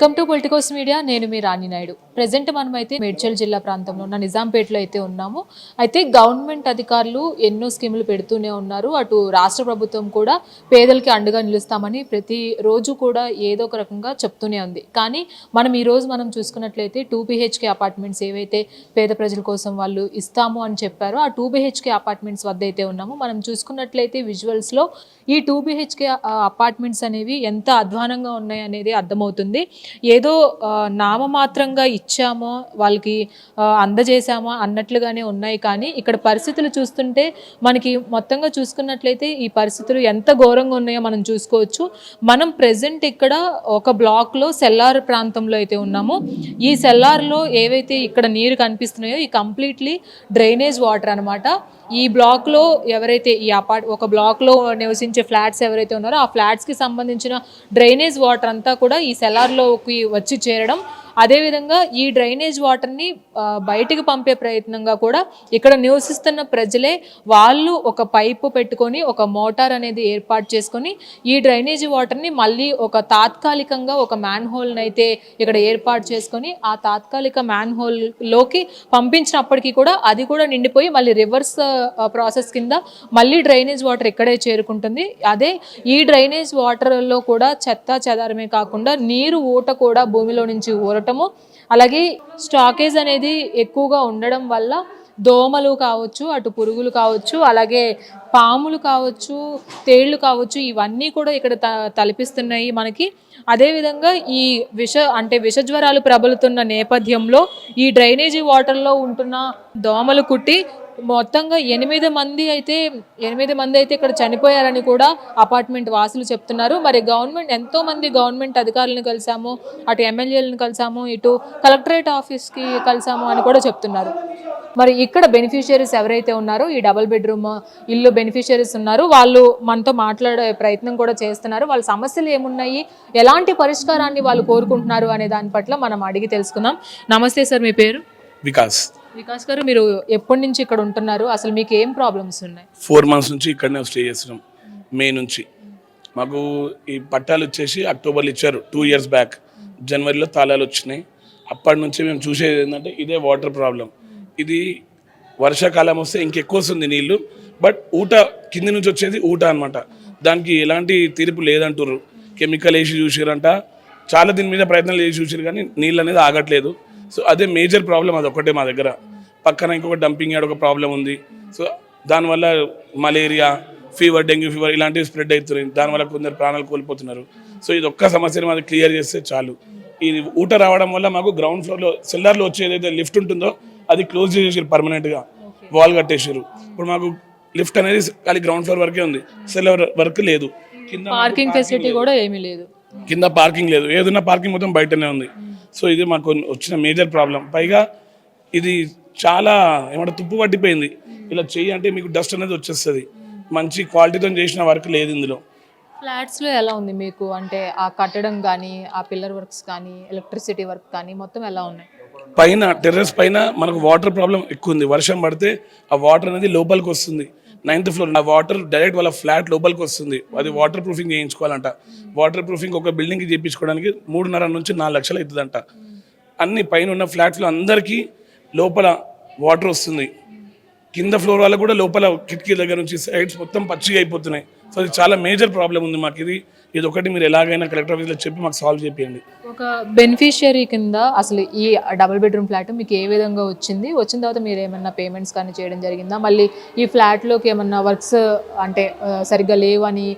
Welcome to Politicos media నేను మీ రాణి Naidu. Present మనమైతే మేడ్చల్ జిల్లా ప్రాంతంలో ఉన్న నిజాంపేటలో అయితే ఉన్నాము. అయితే గవర్నమెంట్ అధికారులు ఎన్నో స్కీములు పెడుతూనే ఉన్నారు. అటు రాష్ట్ర ప్రభుత్వం కూడా పేదలకి అండగా నిలుస్తామని ప్రతి రోజు కూడా ఏదో ఒక రకంగా చెప్తూనే ఉంది. కానీ మనం ఈ రోజు మనం చూసుకున్నట్లయితే టూ బిహెచ్కే అపార్ట్మెంట్స్ ఏవైతే పేద ప్రజల కోసం వాళ్ళు ఇస్తాము అని చెప్పారో ఆ టూ బిహెచ్కే అపార్ట్మెంట్స్ వద్ద అయితే ఉన్నాము. మనం చూసుకున్నట్లయితే విజువల్స్లో ఈ టూ బిహెచ్కే అపార్ట్మెంట్స్ అనేవి ఎంత అధ్వానంగా ఉన్నాయి అనేది అర్థమవుతుంది ఏదో నామమాత్రంగా ఇచ్చామో వాళ్ళకి అందజేశామో అన్నట్లుగానే ఉన్నాయి. కానీ ఇక్కడ పరిస్థితులు చూస్తుంటే మనకి మొత్తంగా చూసుకున్నట్లయితే ఈ పరిస్థితులు ఎంత ఘోరంగా ఉన్నాయో మనం చూసుకోవచ్చు. మనం ప్రెసెంట్ ఇక్కడ ఒక బ్లాక్లో సెల్లార్ ప్రాంతంలో అయితే ఉన్నాము. ఈ సెల్లార్లో ఏవైతే ఇక్కడ నీరు కనిపిస్తున్నాయో ఈ కంప్లీట్లీ డ్రైనేజ్ వాటర్ అన్నమాట. ఈ బ్లాక్లో ఎవరైతే ఈ అపార్ట్ ఒక బ్లాక్లో నివసించే ఫ్లాట్స్ ఎవరైతే ఉన్నారో ఆ ఫ్లాట్స్కి సంబంధించిన డ్రైనేజ్ వాటర్ అంతా కూడా ఈ సెలార్లోకి వచ్చి చేరడం అదేవిధంగా ఈ డ్రైనేజ్ వాటర్ని బయటికి పంపే ప్రయత్నంగా కూడా ఇక్కడ నివసిస్తున్న ప్రజలే వాళ్ళు ఒక పైపు పెట్టుకొని ఒక మోటార్ అనేది ఏర్పాటు చేసుకొని ఈ డ్రైనేజ్ వాటర్ని మళ్ళీ ఒక తాత్కాలికంగా ఒక మ్యాన్ హోల్ని అయితే ఇక్కడ ఏర్పాటు చేసుకొని ఆ తాత్కాలిక మ్యాన్ హోల్లోకి పంపించినప్పటికీ కూడా అది కూడా నిండిపోయి మళ్ళీ రివర్స్ ప్రాసెస్ కింద మళ్ళీ డ్రైనేజ్ వాటర్ ఇక్కడే చేరుకుంటుంది. అదే ఈ డ్రైనేజ్ వాటర్లో కూడా చెత్త చెదారమే కాకుండా నీరు ఊట కూడా భూమిలో నుంచి చూడటము అలాగే స్టాకేజ్ అనేది ఎక్కువగా ఉండడం వల్ల దోమలు కావచ్చు అటు పురుగులు కావచ్చు అలాగే పాములు కావచ్చు తేళ్ళు కావచ్చు ఇవన్నీ కూడా ఇక్కడ త తలపిస్తున్నాయి మనకి. అదేవిధంగా ఈ విష అంటే విష జ్వరాలు ప్రబలుతున్న నేపథ్యంలో ఈ డ్రైనేజీ వాటర్లో ఉంటున్న దోమలు కుట్టి మొత్తంగా ఎనిమిది మంది అయితే ఎనిమిది మంది అయితే ఇక్కడ చనిపోయారని కూడా అపార్ట్మెంట్ వాసులు చెప్తున్నారు. మరి గవర్నమెంట్ ఎంతో మంది గవర్నమెంట్ అధికారులను కలిసాము అటు ఎమ్మెల్యేలను కలిసాము ఇటు కలెక్టరేట్ ఆఫీస్కి కలిసాము అని కూడా చెప్తున్నారు. మరి ఇక్కడ బెనిఫిషియరీస్ ఎవరైతే ఉన్నారో ఈ డబుల్ బెడ్రూమ్ ఇల్లు బెనిఫిషియరీస్ ఉన్నారు వాళ్ళు మనతో మాట్లాడే ప్రయత్నం కూడా చేస్తున్నారు. వాళ్ళ సమస్యలు ఏమున్నాయి ఎలాంటి పరిష్కారాన్ని వాళ్ళు కోరుకుంటున్నారు అనే దాని పట్ల మనం అడిగి తెలుసుకుందాం. నమస్తే సార్ మీ పేరు? వికాస్. వికాస్ గారు మీరు ఎప్పటి నుంచి ఇక్కడ ఉంటున్నారు? అసలు మీకు ఏం ప్రాబ్లమ్స్ ఉన్నాయి? ఫోర్ మంత్స్ నుంచి ఇక్కడనే స్టే చేస్తున్నాం మే నుంచి. మాకు ఈ పట్టాలు వచ్చేసి అక్టోబర్లో ఇచ్చారు టూ ఇయర్స్ బ్యాక్ జనవరిలో తాళాలు వచ్చినాయి. అప్పటి నుంచి మేము చూసేది ఏంటంటే ఇదే వాటర్ ప్రాబ్లం ఇది వర్షాకాలం వస్తే ఇంకెక్కువ వస్తుంది నీళ్ళు బట్ ఊట కింది నుంచి వచ్చేది ఊట అనమాట దానికి ఎలాంటి తీర్పు లేదంటారు కెమికల్ వేసి చూసారంట చాలా దీని మీద ప్రయత్నాలు చేసి చూసారు కానీ నీళ్ళు అనేది ఆగట్లేదు. సో అదే మేజర్ ప్రాబ్లం అది ఒకటే మా దగ్గర. పక్కన ఇంకొక డంపింగ్ యార్డ్ ఒక ప్రాబ్లం ఉంది. సో దానివల్ల మలేరియా ఫీవర్ డెంగ్యూ ఫీవర్ ఇలాంటివి స్ప్రెడ్ అవుతున్నాయి. దానివల్ల కొందరు ప్రాణాలు కోల్పోతున్నారు. సో ఇది ఒక్క సమస్యను మాది క్లియర్ చేస్తే చాలు. ఈ ఊట రావడం వల్ల మాకు గ్రౌండ్ ఫ్లోర్లో సెల్లార్లో వచ్చే ఏదైతే లిఫ్ట్ ఉంటుందో అది క్లోజ్ చేసేసారు పర్మనెంట్గా. వాల్ కట్టేసారు ఇప్పుడు మాకు లిఫ్ట్ అనేది ఖాళీ గ్రౌండ్ ఫ్లోర్ వరకే ఉంది. సెల్లర్ వర్క్ లేదు. కింద పార్కింగ్ ఫెసిలిటీ కూడా ఏమీ లేదు. కింద పార్కింగ్ లేదు. ఏదైనా పార్కింగ్ మొత్తం బయటనే ఉంది. సో ఇది మాకు వచ్చిన మేజర్ ప్రాబ్లం. పైగా ఇది చాలా ఏమంటే తుప్పు పట్టిపోయింది. ఇలా చెయ్యి అంటే మీకు డస్ట్ అనేది వచ్చేస్తుంది. మంచి క్వాలిటీతో చేసిన వర్క్ లేదు ఇందులో. ఫ్లాట్స్లో ఎలా ఉంది మీకు? అంటే ఆ కట్టడం కానీ ఆ పిల్లర్ వర్క్స్ కానీ ఎలక్ట్రిసిటీ వర్క్ కానీ మొత్తం ఎలా ఉన్నాయి? పైన టెర్రస్ పైన మనకు వాటర్ ప్రాబ్లం ఎక్కువ ఉంది. వర్షం పడితే ఆ వాటర్ అనేది లోపలికి వస్తుంది. నైన్త్ ఫ్లోర్ ఆ వాటర్ డైరెక్ట్ వాళ్ళ ఫ్లాట్ లోపలికి వస్తుంది. అది వాటర్ ప్రూఫింగ్ చేయించుకోవాలంట. వాటర్ ప్రూఫింగ్ ఒక బిల్డింగ్కి చేయించుకోవడానికి మూడున్నర నుంచి నాలుగు లక్షలు అవుతుందంట. అన్ని పైన ఉన్న ఫ్లాట్లు అందరికీ లోపల వాటర్ వస్తుంది. కింద ఫ్లోర్ వాళ్ళకు కూడా లోపల కిటికీ దగ్గర నుంచి సైడ్స్ మొత్తం పచ్చిగా అయిపోతున్నాయి. సో అది చాలా మేజర్ ప్రాబ్లం ఉంది మాకు. ఇది ఇది ఒకటి మీరు ఎలాగైనా కలెక్టర్ ఆఫీస్లో చెప్పి మాకు సాల్వ్ చేయండి ఒక బెనిఫిషియరీ కింద అసలు ఈ డబుల్ బెడ్రూమ్ ఫ్లాట్ మీకు ఏ విధంగా వచ్చింది? వచ్చిన తర్వాత మీరు ఏమన్నా పేమెంట్స్ కానీ చేయడం జరిగిందా? మళ్ళీ ఈ ఫ్లాట్లోకి ఏమన్నా వర్క్స్ అంటే సరిగ్గా లేవని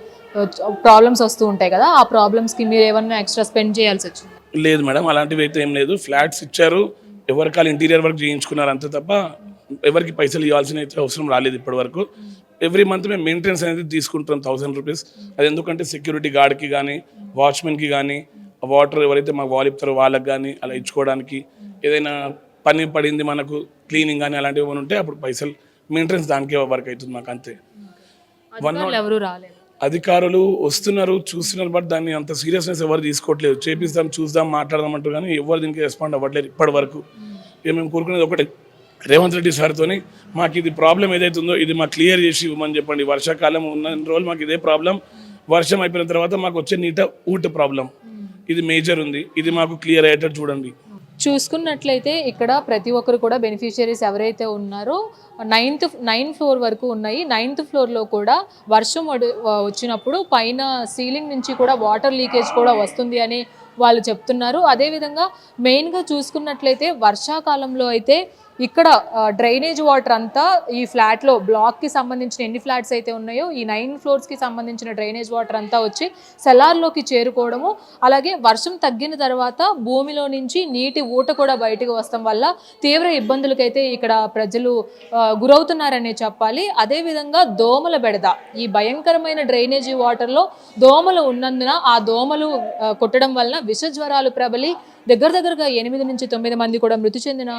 ప్రాబ్లమ్స్ వస్తూ ఉంటాయి కదా ఆ ప్రాబ్లమ్స్కి మీరు ఏమన్నా ఎక్స్ట్రా స్పెండ్ చేయాల్సి వచ్చింది? లేదు మేడం అలాంటివి అయితే ఏం లేదు. ఫ్లాట్స్ ఇచ్చారు. ఎవరికాలు ఇంటీరియర్ వర్క్ చేయించుకున్నారు అంతే తప్ప ఎవరికి పైసలు ఇవ్వాల్సిన అయితే అవసరం రాలేదు ఇప్పటి వరకు ఎవ్రీ మంత్ మేము మెయింటెనెన్స్ అనేది తీసుకుంటాం థౌసండ్ రూపీస్ అది ఎందుకంటే సెక్యూరిటీ గార్డ్కి కానీ వాచ్మెన్కి కానీ వాటర్ ఎవరైతే మాకు వాల్ ఇస్తారో వాళ్ళకి కానీ అలా ఇచ్చుకోవడానికి ఏదైనా పని పడింది మనకు క్లీనింగ్ కానీ అలాంటివి ఏమైనా ఉంటే అప్పుడు పైసలు మెయింటెనెన్స్ దానికే వర్క్ అవుతుంది మాకు అంతే. రాలేదు. అధికారులు వస్తున్నారు చూస్తున్నారు బట్ దాన్ని అంత సీరియస్నెస్ ఎవరు తీసుకోవట్లేదు. చేపిస్తాం చూద్దాం మాట్లాడదాం అంటారు కానీ ఎవరు దీనికి రెస్పాండ్ అవ్వట్లేదు ఇప్పటి వరకు ఇక మేము కోరుకునేది ఒకటే రేవంత్ రెడ్డి సార్తోని మాకు ఇది ప్రాబ్లం ఏదైతే ఉందో ఇది మాకు క్లియర్ చేసి ఇవ్వమని చెప్పండి. వర్షాకాలం ఉన్న రోజులు మాకు ఇదే ప్రాబ్లం వర్షం అయిపోయిన తర్వాత మాకు వచ్చే నీట ఊట ప్రాబ్లం ఇది మేజర్ ఉంది. ఇది మాకు క్లియర్ అయ్యేటట్టు చూడండి. చూసుకున్నట్లయితే ఇక్కడ ప్రతి ఒక్కరు కూడా బెనిఫిషియరీస్ ఎవరైతే ఉన్నారో నైన్త్ నైన్ ఫ్లోర్ వరకు ఉన్నాయి. నైన్త్ ఫ్లోర్లో కూడా వర్షం వచ్చినప్పుడు పైన సీలింగ్ నుంచి కూడా వాటర్ లీకేజ్ కూడా వస్తుంది అని వాళ్ళు చెప్తున్నారు. అదేవిధంగా మెయిన్గా చూసుకున్నట్లయితే వర్షాకాలంలో అయితే ఇక్కడ డ్రైనేజ్ వాటర్ అంతా ఈ ఫ్లాట్లో బ్లాక్కి సంబంధించిన ఎన్ని ఫ్లాట్స్ అయితే ఉన్నాయో ఈ నైన్ ఫ్లోర్స్కి సంబంధించిన డ్రైనేజ్ వాటర్ అంతా వచ్చి సెలార్లోకి చేరుకోవడము అలాగే వర్షం తగ్గిన తర్వాత భూమిలో నుంచి నీటి ఊట కూడా బయటకు వస్తాం వల్ల తీవ్ర ఇబ్బందులకైతే ఇక్కడ ప్రజలు గురవుతున్నారనే చెప్పాలి. అదేవిధంగా దోమల బెడద ఈ భయంకరమైన డ్రైనేజీ వాటర్లో దోమలు ఉన్నందున ఆ దోమలు కొట్టడం వలన విష జ్వరాలు ప్రబలి దగ్గర దగ్గరగా ఎనిమిది నుంచి తొమ్మిది మంది కూడా మృతి చెందిన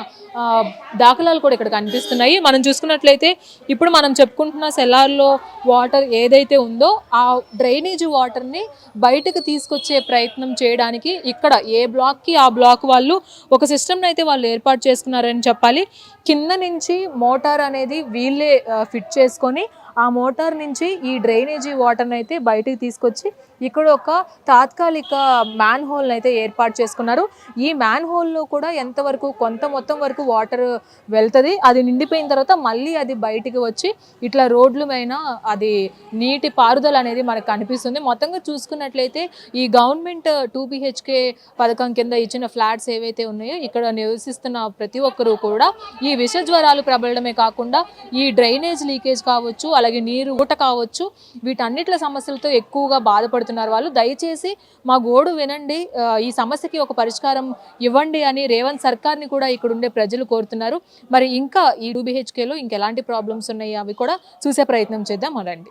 దాఖలాలు కూడా ఇక్కడ కనిపిస్తున్నాయి. మనం చూసుకున్నట్లయితే ఇప్పుడు మనం చెప్పుకుంటున్న సెల్లార్లో వాటర్ ఏదైతే ఉందో ఆ డ్రైనేజ్ వాటర్ని బయటకు తీసుకొచ్చే ప్రయత్నం చేయడానికి ఇక్కడ ఏ బ్లాక్కి ఆ బ్లాక్ వాళ్ళు ఒక సిస్టమ్ని అయితే వాళ్ళు ఏర్పాటు చేసుకున్నారని చెప్పాలి. కింద నుంచి మోటార్ అనేది వీళ్ళే ఫిట్ చేసుకొని ఆ మోటార్ నుంచి ఈ డ్రైనేజీ వాటర్ని అయితే బయటకు తీసుకొచ్చి ఇక్కడ ఒక తాత్కాలిక మ్యాన్ హోల్ని అయితే ఏర్పాటు చేసుకున్నారు. ఈ మ్యాన్ హోల్లో కూడా ఎంతవరకు కొంత మొత్తం వరకు వాటర్ వెళ్తుంది అది నిండిపోయిన తర్వాత మళ్ళీ అది బయటికి వచ్చి ఇట్లా రోడ్ల పైన అది నీటి పారుదల అనేది మనకు కనిపిస్తుంది. మొత్తంగా చూసుకున్నట్లయితే ఈ గవర్నమెంట్ టూ బిహెచ్కే పథకం కింద ఇచ్చిన ఫ్లాట్స్ ఏవైతే ఉన్నాయో ఇక్కడ నివసిస్తున్న ప్రతి ఒక్కరూ కూడా ఈ విష జ్వరాలు ప్రబలడమే కాకుండా ఈ డ్రైనేజ్ లీకేజ్ కావచ్చు అలాగే నీరు ఊట కావచ్చు వీటన్నిటిల సమస్యలతో ఎక్కువగా పడుతున్నారు వాళ్ళు. దయచేసి మా గోడు వినండి. ఈ సమస్యకి ఒక పరిష్కారం ఇవ్వండి అని రేవంత్ సర్కార్ని కూడా ఇక్కడ ఉండే ప్రజలు కోరుతున్నారు. మరి ఇంకా ఈ టూబీహెచ్కేలో ఇంకెలాంటి ప్రాబ్లమ్స్ ఉన్నాయి అవి కూడా చూసే ప్రయత్నం చేద్దాం. అనండి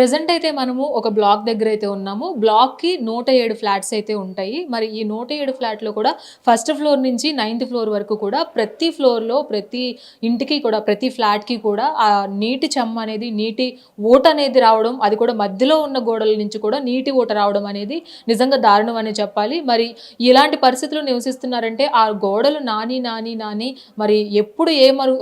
ప్రజెంట్ అయితే మనము ఒక బ్లాక్ దగ్గర అయితే ఉన్నాము. బ్లాక్కి నూట ఏడు ఫ్లాట్స్ అయితే ఉంటాయి. మరి ఈ నూట ఏడు ఫ్లాట్లో కూడా ఫస్ట్ ఫ్లోర్ నుంచి నైన్త్ ఫ్లోర్ వరకు కూడా ప్రతి ఫ్లోర్లో ప్రతి ఇంటికి కూడా ప్రతి ఫ్లాట్కి కూడా ఆ నీటి చెమ్మ అనేది నీటి ఓట అనేది రావడం అది కూడా మధ్యలో ఉన్న గోడల నుంచి కూడా నీటి ఓట రావడం అనేది నిజంగా దారుణం అనే చెప్పాలి. మరి ఇలాంటి పరిస్థితులు నివసిస్తున్నారంటే ఆ గోడలు నాని నాని నాని మరి ఎప్పుడు ఏమరు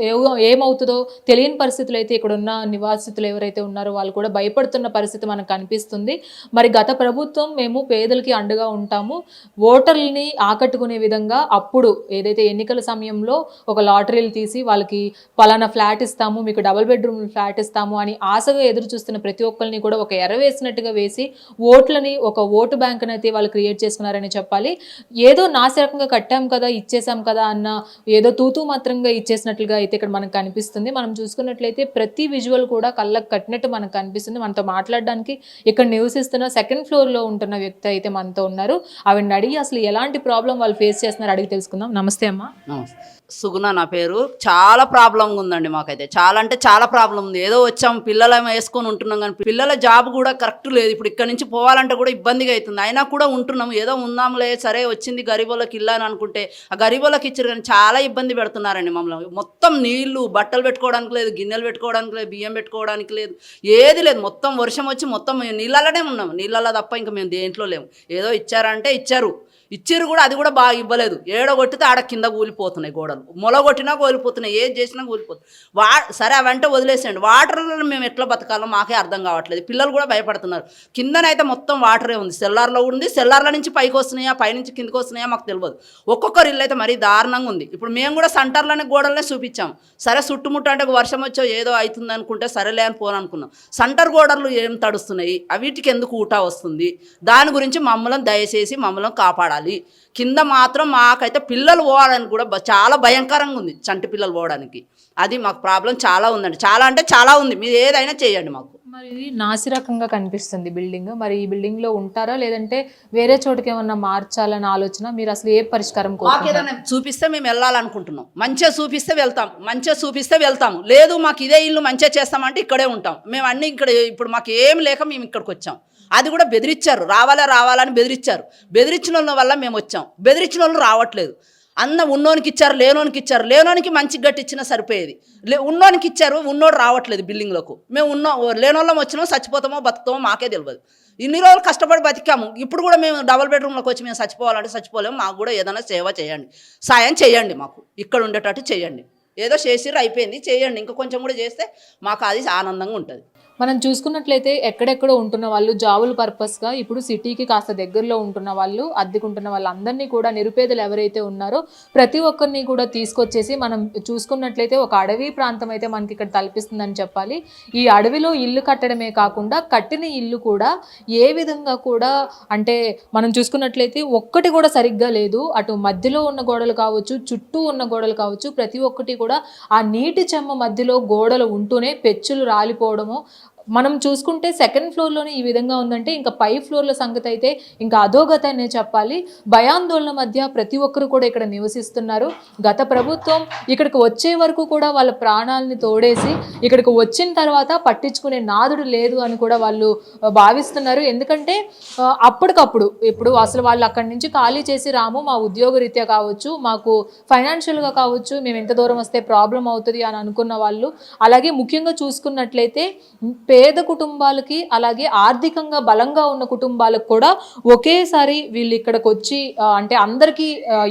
ఏమవుతుందో తెలియని పరిస్థితులు అయితే ఇక్కడ ఉన్న నివాసితులు ఎవరైతే ఉన్నారో వాళ్ళు కూడా భయపడుతున్న పరిస్థితి మనకు కనిపిస్తుంది. మరి గత ప్రభుత్వం మేము పేదలకి అండగా ఉంటాము. ఓటర్లని ఆకట్టుకునే విధంగా అప్పుడు ఏదైతే ఎన్నికల సమయంలో ఒక లాటరీలు తీసి వాళ్ళకి పలానా ఫ్లాట్ ఇస్తాము మీకు డబుల్ బెడ్రూమ్ ఫ్లాట్ ఇస్తాము అని ఆశగా ఎదురు చూస్తున్న ప్రతి ఒక్కరిని కూడా ఒక ఎరవేసినట్టుగా వేసి ఓట్లని ఒక ఓటు బ్యాంక్ని అయితే వాళ్ళు క్రియేట్ చేసుకున్నారని చెప్పాలి. ఏదో నాశరకంగా కట్టాం కదా ఇచ్చేసాం కదా అన్న ఏదో తూతూ మాత్రంగా ఇచ్చేసినట్లుగా అయితే ఇక్కడ మనకు కనిపిస్తుంది. మనం చూసుకున్నట్లయితే ప్రతి విజువల్ కూడా కళ్ళకు కట్టినట్టు మనకు కనిపిస్తుంది. మన మనతో మాట్లాడడానికి ఇక్కడ నివసిస్తున్న సెకండ్ ఫ్లోర్లో ఉంటున్న వ్యక్తి అయితే మనతో ఉన్నారు. ఆవిడని అడిగి అసలు ఎలాంటి ప్రాబ్లం వాళ్ళు ఫేస్ చేస్తున్నారు అడిగి తెలుసుకుందాం. నమస్తే అమ్మా. నమస్తే. సుగుణ నా పేరు. చాలా ప్రాబ్లం ఉందండి మాకైతే. చాలా అంటే చాలా ప్రాబ్లం ఉంది. ఏదో వచ్చాం పిల్లల వేసుకొని ఉంటున్నాం కానీ పిల్లల జాబ్ కూడా కరెక్ట్ లేదు. ఇప్పుడు ఇక్కడ నుంచి పోవాలంటే కూడా ఇబ్బందిగా అవుతుంది. అయినా కూడా ఉంటున్నాం. ఏదో ఉందాంలే సరే వచ్చింది గరీబోళ్ళకి ఇల్లు అని అనుకుంటే ఆ గరీబోళ్ళకి ఇచ్చారు కానీ చాలా ఇబ్బంది పెడుతున్నారండి మమ్మల్ని. మొత్తం నీళ్ళు బట్టలు పెట్టుకోవడానికి లేదు గిన్నెలు పెట్టుకోవడానికి లేదు బియ్యం పెట్టుకోవడానికి లేదు ఏది లేదు. మొత్తం మొత్తం వర్షం వచ్చి మొత్తం మేము నీళ్ళలోనే ఉన్నాం నీళ్ళలో తప్ప ఇంకా మేము దేంట్లో లేము. ఏదో ఇచ్చారంటే ఇచ్చారు. ఇచ్చిర్రు కూడా అది కూడా బాగా ఇవ్వలేదు. ఏడగొట్టితే ఆడ కింద కూలిపోతున్నాయి గోడలు. మొలగొట్టినా కూలిపోతున్నాయి. ఏది చేసినా కూలిపోతుంది వా సరే అవంటే వదిలేసేయండి. వాటర్లో మేము ఎట్లా బతకాలో మాకే అర్థం కావట్లేదు. పిల్లలు కూడా భయపడుతున్నారు. కిందనైతే మొత్తం వాటరే ఉంది. సెల్లార్లో ఉంది. సెల్లార్ల నుంచి పైకి వస్తున్నాయా పైనుంచి కిందకి వస్తున్నాయా మాకు తెలియదు ఒక్కొక్కరు ఇల్లు అయితే మరీ దారుణంగా ఉంది. ఇప్పుడు మేము కూడా సెంటర్లోనే గోడలనే చూపించాం. సరే చుట్టుముట్ట అంటే వర్షం వచ్చో ఏదో అవుతుంది అనుకుంటే సరేలే అని పోను అనుకున్నాం. సెంటర్ గోడలు ఏం తడుస్తున్నాయి? వీటికి ఎందుకు ఊటా వస్తుంది? దాని గురించి మమ్మల్ని దయచేసి మమ్మల్ని కాపాడాలి. కింద మాత్రం మాకైతే పిల్లలు పోవడానికి కూడా చాలా భయంకరంగా ఉంది చంటి పిల్లలు పోవడానికి. అది మాకు ప్రాబ్లం చాలా ఉందండి. చాలా అంటే చాలా ఉంది. మీరు ఏదైనా చేయండి మాకు. మరి ఇది నాసిరకంగా కనిపిస్తుంది బిల్డింగ్. మరి ఈ బిల్డింగ్లో ఉంటారా? లేదంటే వేరే చోటుకి ఏమన్నా మార్చాలని ఆలోచన? మీరు అసలు ఏ పరిష్కారం ఏదైనా చూపిస్తే మేము వెళ్ళాలనుకుంటున్నాం. మంచిగా చూపిస్తే వెళ్తాం. మంచిగా చూపిస్తే వెళ్తాము. లేదు మాకు ఇదే ఇల్లు మంచిగా చేస్తామంటే ఇక్కడే ఉంటాం. మేము అన్ని ఇక్కడ ఇప్పుడు మాకు ఏం లేక మేము ఇక్కడికి వచ్చాం. అది కూడా బెదిరించారు రావాలా రావాలని బెదిరించారు బెదిరించిన వాళ్ళ వల్ల మేము వచ్చాం. బెదిరించిన వాళ్ళు రావట్లేదు. అన్న ఉన్నోనికి ఇచ్చారు లేనోనికి ఇచ్చారు. లేనోనికి మంచి గట్టి ఇచ్చినా సరిపోయేది. లే ఉన్నోనికి ఇచ్చారు ఉన్నోడు రావట్లేదు బిల్డింగ్లకు. మేము ఉన్న లేనోళ్ళం వచ్చినామో చచ్చిపోతామో బతుకుతామో మాకే తెలియదు ఇన్ని రోజులు కష్టపడి బతికాము. ఇప్పుడు కూడా మేము డబుల్ బెడ్రూమ్లోకి వచ్చి మేము చచ్చిపోవాలంటే చచ్చిపోలేము. మాకు కూడా ఏదైనా సేవ చేయండి. సాయం చేయండి మాకు. ఇక్కడ ఉండేటట్టు చేయండి. ఏదో చేసిర్రు అయిపోయింది. చేయండి. ఇంకా కొంచెం కూడా చేస్తే మాకు అది ఆనందంగా ఉంటుంది. మనం చూసుకున్నట్లయితే ఎక్కడెక్కడో ఉంటున్న వాళ్ళు జాబుల పర్పస్గా ఇప్పుడు సిటీకి కాస్త దగ్గరలో ఉంటున్న వాళ్ళు అద్దెకుంటున్న వాళ్ళందరినీ కూడా నిరుపేదలు ఎవరైతే ఉన్నారో ప్రతి ఒక్కరిని కూడా తీసుకొచ్చేసి మనం చూసుకున్నట్లయితే ఒక అడవి ప్రాంతం అయితే మనకి ఇక్కడ తలపిస్తుందని చెప్పాలి. ఈ అడవిలో ఇల్లు కట్టడమే కాకుండా కట్టిన ఇల్లు కూడా ఏ విధంగా కూడా అంటే మనం చూసుకున్నట్లయితే ఒక్కటి కూడా సరిగ్గా లేదు. అటు మధ్యలో ఉన్న గోడలు కావచ్చు చుట్టూ ఉన్న గోడలు కావచ్చు ప్రతి ఒక్కటి కూడా ఆ నీటి చెమ్మ మధ్యలో గోడలు ఉంటూనే పెచ్చులు రాలిపోవడము మనం చూసుకుంటే సెకండ్ ఫ్లోర్లోనే ఈ విధంగా ఉందంటే ఇంకా పై ఫ్లోర్ల సంగతి అయితే ఇంకా అధోగత అనే చెప్పాలి. భయాందోళన మధ్య ప్రతి ఒక్కరు కూడా ఇక్కడ నివసిస్తున్నారు. గత ప్రభుత్వం ఇక్కడికి వచ్చే వరకు కూడా వాళ్ళ ప్రాణాలని తోడేసి ఇక్కడికి వచ్చిన తర్వాత పట్టించుకునే నాదుడు లేదు అని కూడా వాళ్ళు భావిస్తున్నారు. ఎందుకంటే అప్పటికప్పుడు ఇప్పుడు అసలు వాళ్ళు అక్కడి నుంచి ఖాళీ చేసి రాము మా ఉద్యోగ రీత్యా కావచ్చు మాకు ఫైనాన్షియల్గా కావచ్చు మేము ఎంత దూరం వస్తే ప్రాబ్లం అవుతుంది అని అనుకున్న వాళ్ళు. అలాగే ముఖ్యంగా చూసుకున్నట్లయితే పేద కుటుంబాలకి అలాగే ఆర్థికంగా బలంగా ఉన్న కుటుంబాలకు కూడా ఒకేసారి వీళ్ళు ఇక్కడికి వచ్చి అంటే అందరికీ